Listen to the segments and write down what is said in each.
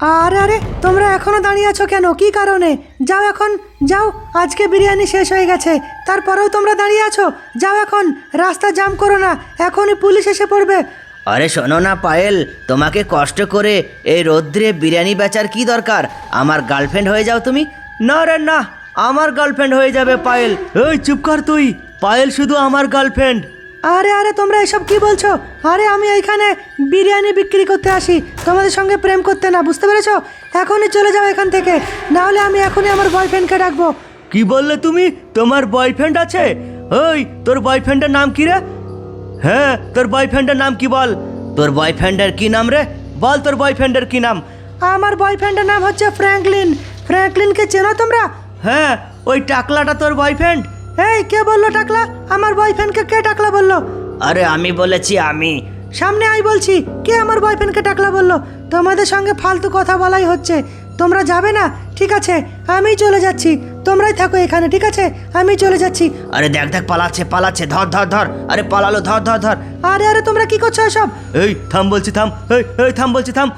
আরে আরে, তোমরা এখনও দাঁড়িয়ে আছো কেন? কি কারণে? যাও এখন, যাও, আজকে বিরিয়ানি শেষ হয়ে গেছে। তারপরেও তোমরা দাঁড়িয়ে আছো? যাও এখন, রাস্তা জাম করো না, এখনই পুলিশ এসে পড়বে। আরে শোনো না, পায়েল, তোমাকে কষ্ট করে এই রৌদ্রে বিরিয়ানি বেচার কি দরকার? আমার গার্লফ্রেন্ড হয়ে যাও তুমি। না রে, না, আমার গার্লফ্রেন্ড হয়ে যাবে, পায়েল। এই, চুপ কর তুই। পায়েল শুধু আমার গার্লফ্রেন্ড। আরে আরে তোমরা এসব কি বলছো? আরে আমি এইখানে বিরিয়ানি বিক্রি করতে আসি। তোমাদের সঙ্গে প্রেম করতে না বুঝতে পেরেছ? এখনই চলে যাও এখান থেকে। না হলে আমি এখনই আমার বয়ফ্রেন্ডকে ডাকবো। কি বললে তুমি? তোমার বয়ফ্রেন্ড আছে? ওই তোর বয়ফ্রেন্ডের নাম কি রে? হ্যাঁ তোর বয়ফ্রেন্ডের নাম কি বল? তোর বয়ফ্রেন্ডের কি নাম রে? বল তোর বয়ফ্রেন্ডের কি নাম? আমার বয়ফ্রেন্ডের নাম হচ্ছে ফ্র্যাঙ্কলিন। ফ্র্যাঙ্কলিনকে চেনো তোমরা? হ্যাঁ ওই টাকলাটা তোর বয়ফ্রেন্ড। এই কে বলল টাকলা? আমার বয়ফ্রেন্ডকে কে টাকলা বলল? আরে আমি বলেছি আমি। সামনে আই বলছি কে আমার বয়ফ্রেন্ডকে টাকলা বলল? তোমাদের সঙ্গে ফালতু কথা বলাই হচ্ছে। তোমরা যাবে না? ঠিক আছে আমি চলে যাচ্ছি। তোমরাই থাকো এখানে ঠিক আছে? আমি চলে যাচ্ছি। আরে দেখ দেখ পালাচ্ছে পালাচ্ছে। ধর ধর ধর। আরে পালালো ধর ধর ধর। আরে আরে তোমরা কি করছ এসব? এই থাম বলছি থাম। এই এই থাম বলছি থাম।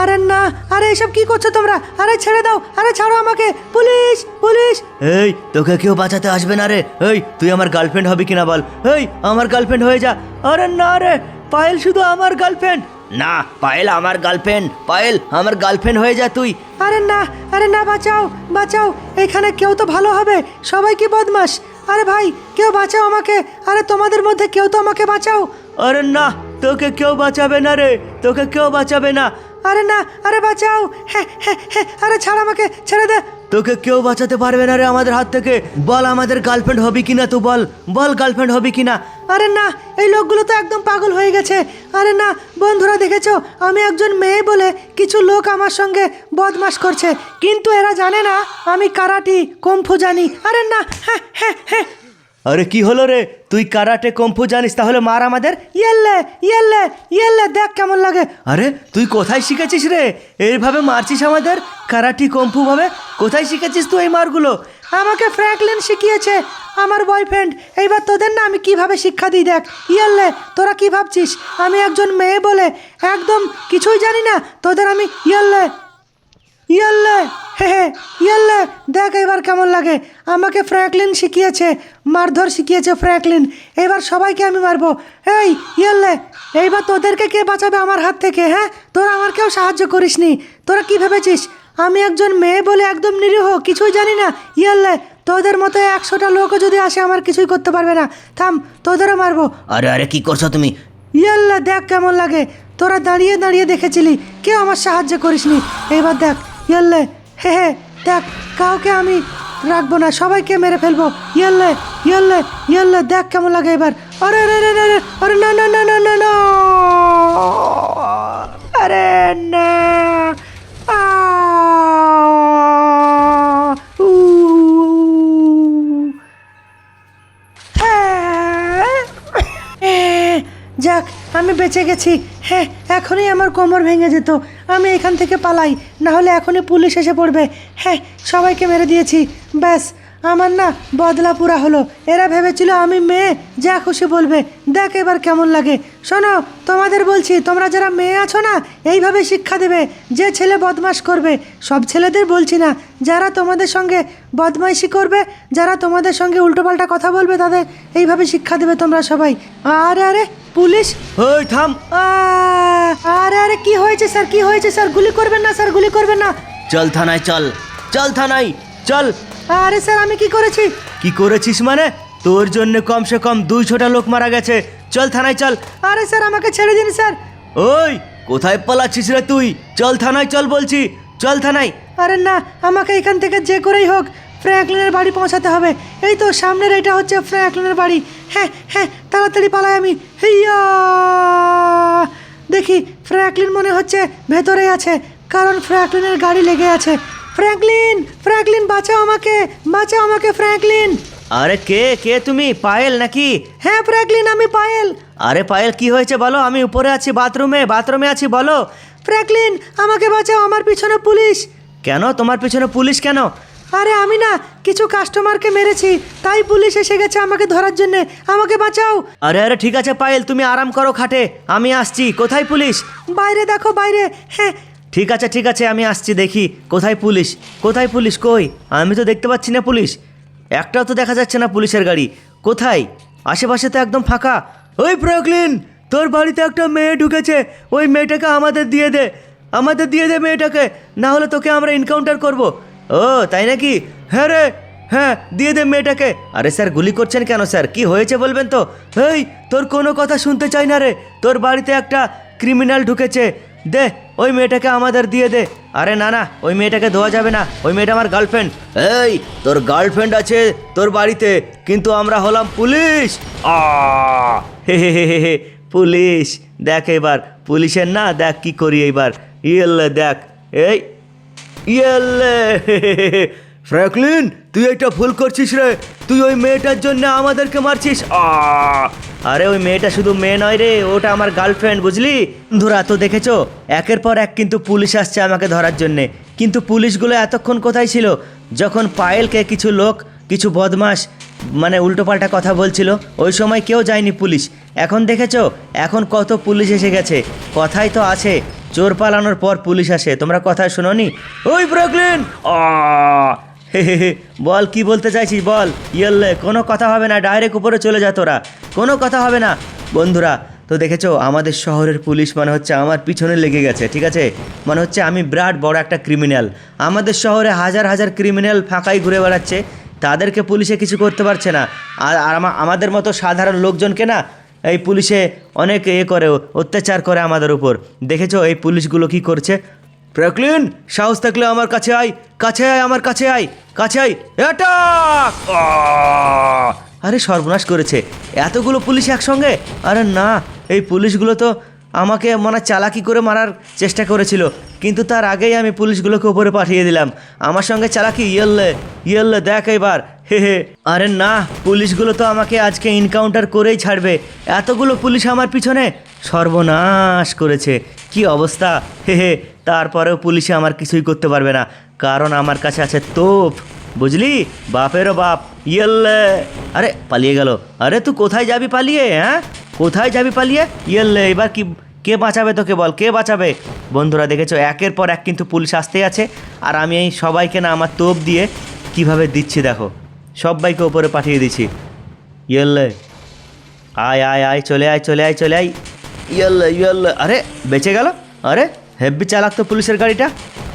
আরে না আরে এসব কি করছ তোমরা? আরে ছেড়ে দাও আরে ছাড়ো আমাকে। Police police. এই তোকে কেউ বাঁচাতে আসবে না রে। এই তুই আমার গার্লফ্রেন্ড হবি কিনা বল। এই আমার গার্লফ্রেন্ড হয়ে যা। আরে না রে পায়েল শুধু আমার গার্লফ্রেন্ড। না পায়েল আমার গার্লফ্রেন্ড। পায়েল আমার গার্লফ্রেন্ড হয়ে যা তুই। আরে না আরে না বাঁচাও বাঁচাও। এখানে কেউ তো ভালো হবে। সবাই কি বদমাস আরে ভাই কেউ বাঁচাও আমাকে। আরে তোমাদের মধ্যে কেউ তো আমাকে বাঁচাও। আরে না তোকে কেউ বাঁচাবে না রে। তোকে কেউ বাঁচাবে না। আরে না আরে বাঁচাও। হ্যাঁ হ্যাঁ হ্যাঁ আরে ছাড় আমাকে ছেড়ে দে। তোকে কেউ বাঁচাতে পারবে না রে আমাদের হাত থেকে। বল আমাদের গার্লফ্রেন্ড হবি কিনা তুই বল। বল গার্লফ্রেন্ড হবি কিনা। আরে না এই লোকগুলো তো একদম পাগল হয়ে গেছে। আরে না বন্ধুরা দেখেছ আমি একজন মেয়ে বলে কিছু লোক আমার সঙ্গে বদমাশ করছে। কিন্তু এরা জানে না আমি কারাটি কম্ফু জানি। আরে না হ্যাঁ হ্যাঁ হ্যাঁ। আরে কি হলো রে? তুই কারাটে কম্ফু জানিস তাহলে মার আমাদের? ইয়েল্লে ইয়েল্লে ইয়েল্লে দেখ কেমন লাগে। আরে তুই কোথায় শিখেছিস রে? এইভাবে মারছিস আমাদের? কারাটি কম্ফু ভাবে? কোথায় শিখেছিস তুই এই মারগুলো? আমাকে ফ্র্যাঙ্কলিন শিখিয়েছে, আমার বয়ফ্রেন্ড এইবার তোদের না আমি কীভাবে শিক্ষা দিই দেখ। ইয়াল্লে, তোরা কি ভাবছিস? আমি একজন মেয়ে বলে একদম কিছুই জানি না। তোদের আমি ইয়াল্লে ইয়াল্লে, হে হে, ইয়াল্লে, দেখ এবার কেমন লাগে। আমাকে ফ্র্যাঙ্কলিন শিখিয়েছে, মারধর শিখিয়েছে ফ্র্যাঙ্কলিন। এবার সবাইকে আমি মারবো। এই, ইয়াল্লে, এইবার তোদেরকে কে বাঁচাবে আমার হাত থেকে হ্যাঁ? তোরা আমার কেউ সাহায্য করিস নি তোরা কি ভেবেছিস? আমি একজন মেয়ে বলে একদম নিরীহ কিছুই জানি না। ইয়াল্লে তোদের মতো একশোটা লোকও যদি আসে আমার কিছুই করতে পারবে না। থাম তোদেরও মারবো। আরে আরে কি করছ তুমি? ইয়াল্লা দেখ কেমন লাগে। তোরা দাঁড়িয়ে দাঁড়িয়ে দেখেছিলি কেউ আমার সাহায্য করিসনি। এবার দেখ ইয়াল্লে হে হে দেখ কাউকে আমি রাখব না সবাইকে মেরে ফেলব। ইয়াল্লে ইয়াল্লে ইয়াল্লে দেখ কেমন লাগে এবার। আরে আরে আরে আরে আরে না না না না না না। গেছি। হ্যাঁ এখনই আমার কোমর ভেঙে যেত। আমি এখান থেকে পালাই, না হলে এখনই পুলিশ এসে পড়বে। হ্যাঁ সবাইকে মেরে দিয়েছি। ব্যাস, আমার না বদলা পুরা হলো। এরা ভেবেছিল আমি মেয়ে, যা খুশি বলবে। দেখ এবার কেমন লাগে। শোনো, তোমাদের বলছি, তোমরা যারা মেয়ে আছো না, এইভাবে শিক্ষা দেবে। যে ছেলে বদমাশ করবে, সব ছেলেদের বলছি না। যারা তোমাদের সঙ্গে বদমাইশি করবে, যারা তোমাদের সঙ্গে উল্টোপাল্টা কথা বলবে, তাদের এইভাবে শিক্ষা দেবে তোমরা সবাই। আরে আরে পুলিশ? ওই থাম। আরে আরে কি হয়েছে স্যার? কি হয়েছে স্যার? গুলি করবেন না স্যার গুলি করবেন না। চল থানায় চল। চল থানায় চল। আরে স্যার আমি কি করেছি? কি করেছিস মানে? তোর জন্য কমসে কম দুইশোটা লোক মারা গেছে। চল থানায় চল। আরে স্যার আমাকে ছেড়ে দিন স্যার। ওই কোথায় পালাচ্ছিস রে তুই? চল থানায় চল বলছি। চল থানায়। আরে না আমাকে এখান থেকে যে করেই হোক। ফ্র্যাঙ্কলিনের বাড়ি পৌঁছাতে হবে। এই তো সামনের এটা হচ্ছে ফ্র্যাঙ্কলিনের বাড়ি। হ্যাঁ হ্যাঁ তাড়াতাড়ি পালাই আমি। হেইয়া দেখি ফ্র্যাঙ্কলিন মনে হচ্ছে ভেতরে আছে কারণ ফ্র্যাঙ্কলিনের গাড়ি লেগে আছে। ফ্র্যাঙ্কলিন ফ্র্যাঙ্কলিন বাঁচাও আমাকে! বাঁচাও আমাকে ফ্র্যাঙ্কলিন! আরে কে কে তুমি? পায়েল নাকি? হ্যাঁ ফ্র্যাঙ্কলিন আমি পায়েল। আরে পায়েল কি হয়েছে বলো? আমি উপরে আছি বাথরুমে বাথরুমে আছি বলো। ফ্র্যাঙ্কলিন আমাকে বাঁচাও আমার পিছনে পুলিশ। কেন? তোমার পিছনে পুলিশ কেন? আরে আমি না কিছু কাস্টমারকে মেরেছি তাই পুলিশ এসে গেছে আমাকে ধরার জন্য। আমাকে বাঁচাও। আরে আরে ঠিক আছে পায়েল তুমি আরাম করো খাটে। আমি আসছি। কোথায় পুলিশ? বাইরে দেখো বাইরে। হ্যাঁ। ঠিক আছে ঠিক আছে আমি আসছি দেখি। কোথায় পুলিশ? কোথায় পুলিশ? কই? আমি তো দেখতে পাচ্ছি না পুলিশ। একটাও তো দেখা যাচ্ছে না পুলিশের গাড়ি। কোথায়? আশেপাশে তো একদম ফাঁকা। ওই প্রকলিন তোর বাড়িতে একটা মেয়ে ঢুকেছে। ওই মেয়েটাকে আমাদের দিয়ে দে। আমাদের দিয়ে দে মেয়েটাকে। না হলে তোকে আমরা এনকাউন্টার করব। ও, তাই নাকি? হ্যাঁ রে হ্যাঁ দিয়ে দে মেয়েটাকে। আরে স্যার, গুলি করছেন কেন স্যার? কি হয়েছে বলবেন তো? এই তোর কোনো কথা শুনতে চাই না রে। তোর বাড়িতে একটা ক্রিমিনাল ঢুকেছে। দে, ওই মেয়েটাকে আমাদের দিয়ে দে। আরে না না, ওই মেয়েটাকে দেওয়া যাবে না। ওই মেয়েটা আমার গার্লফ্রেন্ড। এই তোর গার্লফ্রেন্ড আছে তোর বাড়িতে, কিন্তু আমরা হলাম পুলিশ। আ, হে হে হে হে হে, পুলিশ। দেখ এবার, পুলিশের না, দেখ কি করি এইবার। ইয়েলে, দেখ। এই ইয়েলে ফ্র্যাঙ্কলিন, তুই একটা ভুল করছিস রে। তুই ওই মেয়েটার জন্য আমাদেরকে মারছিস! আরে ওই মেয়েটা শুধু মেয়ে নয় রে, ওটা আমার গার্লফ্রেন্ড, বুঝলি? ধরা, তো দেখেছ? একের পর এক কিন্তু পুলিশ আসছে আমাকে ধরার জন্যে। কিন্তু পুলিশগুলো এতক্ষণ কোথায় ছিল? যখন পায়েলকে কিছু লোক, কিছু বদমাস মানে উল্টোপাল্টা কথা বলছিল, ওই সময় কেউ যায়নি পুলিশ। এখন দেখেছ? এখন কত পুলিশ এসে গেছে। কথাই তো আছে। চোর পালানোর পর পুলিশ আসে। তোমরা কথা শোনোনি? ওই ব্রকলিন! বল কি বলতে চাইছিস বল? ইয়েলে কোনো কথা হবে না, ডাইরেক্ট উপরে চলে যা তোরা। কোনো কথা হবে না। বন্ধুরা, তো দেখেছ, আমাদের শহরের পুলিশ মানে হচ্ছে আমার পিছনে লেগে গেছে, ঠিক আছে? মানে হচ্ছে আমি বিরাট বড় একটা ক্রিমিনাল আমাদের শহরে হাজার হাজার ক্রিমিনাল ফাঁকাই ঘুরে বেড়াচ্ছে। তাদেরকে পুলিশে কিছু করতে পারছে না। আর আমাদের মতো সাধারণ লোকজনকে না এই পুলিশে অনেক এ করে, অত্যাচার করে আমাদের উপর। দেখেছ এই পুলিশগুলো কি করছে? প্রকলিন, সাহস থাকলে আমার কাছে আয় কাছে আয়, আমার কাছে আয় কাছে আয়, অ্যাটাক! আরে সর্বনাশ করেছে। এতগুলো পুলিশ একসঙ্গে? আরে না, এই পুলিশগুলো তো আমাকে মনে চালাকি করে মারার চেষ্টা করেছিল, কিন্তু তার আগেই আমি পুলিশগুলোকে উপরে পাঠিয়ে দিলাম। আমার সঙ্গে চালাকি, ইয়েললে ইয়েললে, দেখ এবার, হে হে। আরে না, পুলিশগুলো তো আমাকে আজকে এনকাউন্টার করেই ছাড়বে। এতগুলো পুলিশ আমার পিছনে সর্বনাশ করেছে। কি অবস্থা? হে হে, তারপরেও পুলিশে আমার কিছুই করতে পারবে না, কারণ আমার কাছে আছে তোপ, বুঝলি? বাপেরও বাপ, ইয়েল্লে। আরে, পালিয়ে গেল। আরে, তুই কোথায় যাবি পালিয়ে হ্যাঁ? কোথায় যাবি পালিয়ে? ইয়েল্লে, এবার কি কে বাঁচাবে তোকে বল? কে বাঁচাবে? বন্ধুরা, দেখেছ? একের পর এক কিন্তু পুলিশ আসতেই আছে। আর আমি এই সবাইকে না আমার তোপ দিয়ে কীভাবে দিচ্ছি দেখো। সবাইকে ওপরে পাঠিয়ে দিচ্ছি। ইয়েল্লে। আয় আয় আয়, চলে আয় চলে আয় চলে আয়। ইয়েল্লে ইয়েল্লে। আরে, বেঁচে গেল? আরে হেব্বি চালাক তো পুলিশের গাড়িটা।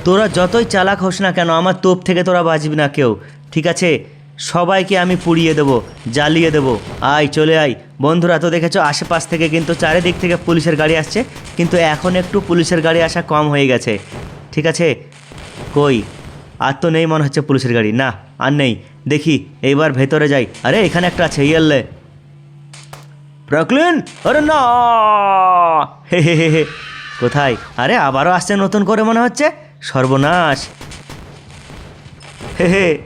তোরা যতই চালাক হোস না কেন, আমার তোপ থেকে তোরা বাঁচবি না কেউ। ঠিক আছে? সবাইকে আমি পুড়িয়ে দেবো, জ্বালিয়ে দেবো। আয়, চলে আয়। বন্ধুরা তো দেখেছ, আশেপাশ থেকে কিন্তু চারিদিক থেকে পুলিশের গাড়ি আসছে, কিন্তু এখন একটু পুলিশের গাড়ি আসা কম হয়ে গেছে। ঠিক আছে? কই? আর তো নেই মনে হচ্ছে পুলিশের গাড়ি। না, আর নেই। দেখি, এইবার ভেতরে যাই। আরে, এখানে একটা আছে ইয়েললে প্রকলিন? আরে না! হে হে হে কোথায়? আরে, আবারও আসছে নতুন করে মনে হচ্ছে। সর্বনাশ। হে হে।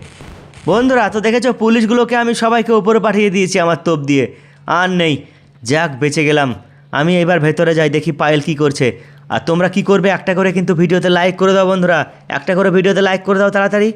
বন্ধুরা তো দেখেছ, পুলিশগুলোকে আমি সবাইকে উপরে পাঠিয়ে দিয়েছি আমার তোপ দিয়ে। আর নেই। যাক, বেঁচে গেলাম। আমি এবার ভেতরে যাই, দেখি পায়েল কি করছে। আর তোমরা কি করবে? একটা করে কিন্তু ভিডিওতে লাইক করে দাও বন্ধুরা। একটা করে ভিডিওতে লাইক করে দাও তাড়াতাড়ি।